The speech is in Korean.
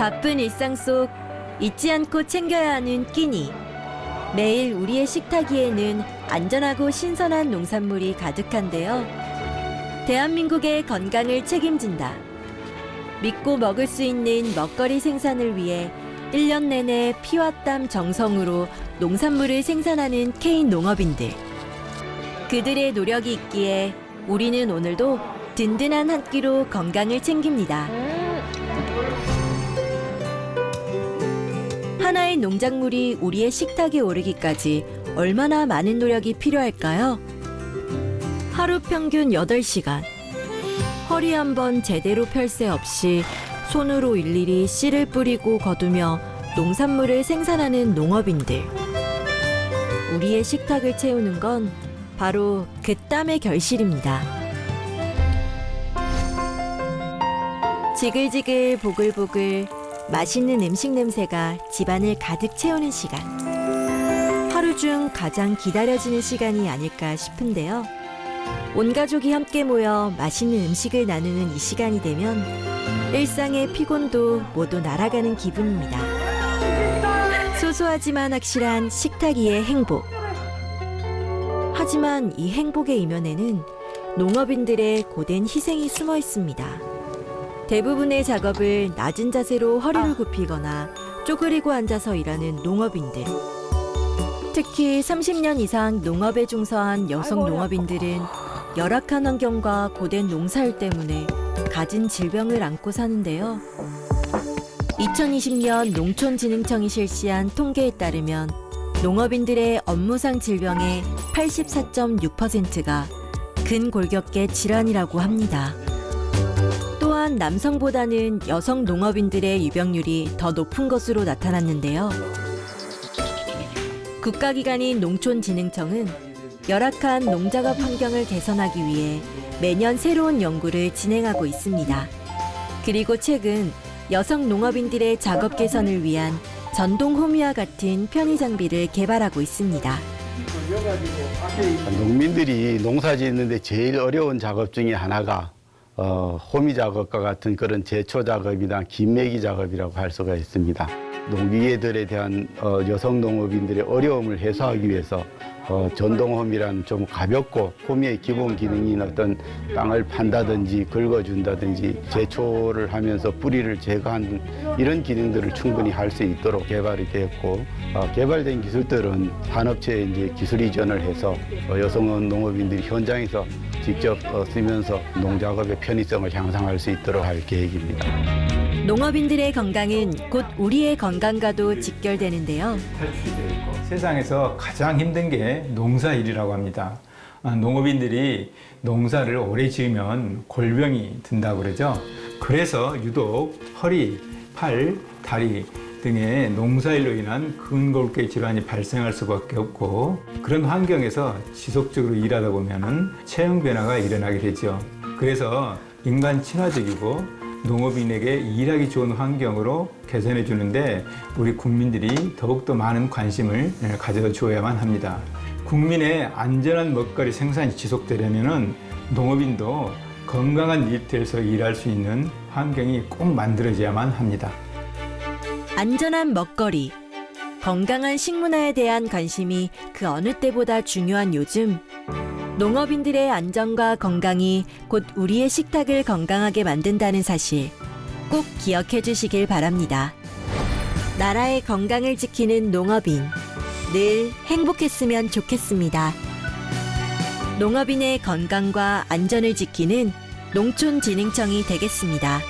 바쁜 일상 속 잊지 않고 챙겨야 하는 끼니. 매일 우리의 식탁 위에는 안전하고 신선한 농산물이 가득한데요. 대한민국의 건강을 책임진다. 믿고 먹을 수 있는 먹거리 생산을 위해 1년 내내 피와 땀 정성으로 농산물을 생산하는 K 농업인들. 그들의 노력이 있기에 우리는 오늘도 든든한 한 끼로 건강을 챙깁니다. 하나의 농작물이 우리의 식탁에 오르기까지 얼마나 많은 노력이 필요할까요? 하루 평균 8시간. 허리 한 번 제대로 펼 새 없이 손으로 일일이 씨를 뿌리고 거두며 농산물을 생산하는 농업인들. 우리의 식탁을 채우는 건 바로 그 땀의 결실입니다. 지글지글 보글보글 맛있는 음식 냄새가 집안을 가득 채우는 시간. 하루 중 가장 기다려지는 시간이 아닐까 싶은데요. 온 가족이 함께 모여 맛있는 음식을 나누는 이 시간이 되면 일상의 피곤도 모두 날아가는 기분입니다. 소소하지만 확실한 식탁 위의 행복. 하지만 이 행복의 이면에는 농업인들의 고된 희생이 숨어 있습니다. 대부분의 작업을 낮은 자세로 허리를 굽히거나 쪼그리고 앉아서 일하는 농업인들. 특히 30년 이상 농업에 종사한 여성 농업인들은 열악한 환경과 고된 농사일 때문에 갖은 질병을 안고 사는데요. 2020년 농촌진흥청이 실시한 통계에 따르면 농업인들의 업무상 질병의 84.6%가 근골격계 질환이라고 합니다. 또한 남성보다는 여성 농업인들의 유병률이 더 높은 것으로 나타났는데요. 국가기관인 농촌진흥청은 열악한 농작업 환경을 개선하기 위해 매년 새로운 연구를 진행하고 있습니다. 그리고 최근 여성 농업인들의 작업 개선을 위한 전동 호미와 같은 편의 장비를 개발하고 있습니다. 농민들이 농사 짓는데 제일 어려운 작업 중에 하나가 어, 호미 작업과 같은 그런 제초 작업이나 김매기 작업이라고 할 수가 있습니다. 농기계들에 대한 어, 여성 농업인들의 어려움을 해소하기 위해서 어, 전동홈이란 좀 가볍고 호미의 기본 기능인 어떤 땅을 판다든지 긁어준다든지 제초를 하면서 뿌리를 제거하는 이런 기능들을 충분히 할 수 있도록 개발이 되었고 어, 개발된 기술들은 산업체에 이제 기술 이전을 해서 어, 여성 농업인들이 현장에서 직접 어, 쓰면서 농작업의 편의성을 향상할 수 있도록 할 계획입니다. 농업인들의 건강은 곧 우리의 건강과도 직결되는데요. 세상에서 가장 힘든 게 농사 일이라고 합니다. 아, 농업인들이 농사를 오래 지으면 골병이 든다고 그러죠. 그래서 유독 허리, 팔, 다리 등의 농사일로 인한 근골격 질환이 발생할 수밖에 없고 그런 환경에서 지속적으로 일하다 보면은 체형 변화가 일어나게 되죠. 그래서 인간 친화적이고 농업인에게 일하기 좋은 환경으로 개선해 주는데 우리 국민들이 더욱더 많은 관심을 가져줘야만 합니다. 국민의 안전한 먹거리 생산이 지속되려면 농업인도 건강한 일터에서 일할 수 있는 환경이 꼭 만들어져야만 합니다. 안전한 먹거리, 건강한 식문화에 대한 관심이 그 어느 때보다 중요한 요즘, 농업인들의 안전과 건강이 곧 우리의 식탁을 건강하게 만든다는 사실 꼭 기억해 주시길 바랍니다. 나라의 건강을 지키는 농업인, 늘 행복했으면 좋겠습니다. 농업인의 건강과 안전을 지키는 농촌진흥청이 되겠습니다.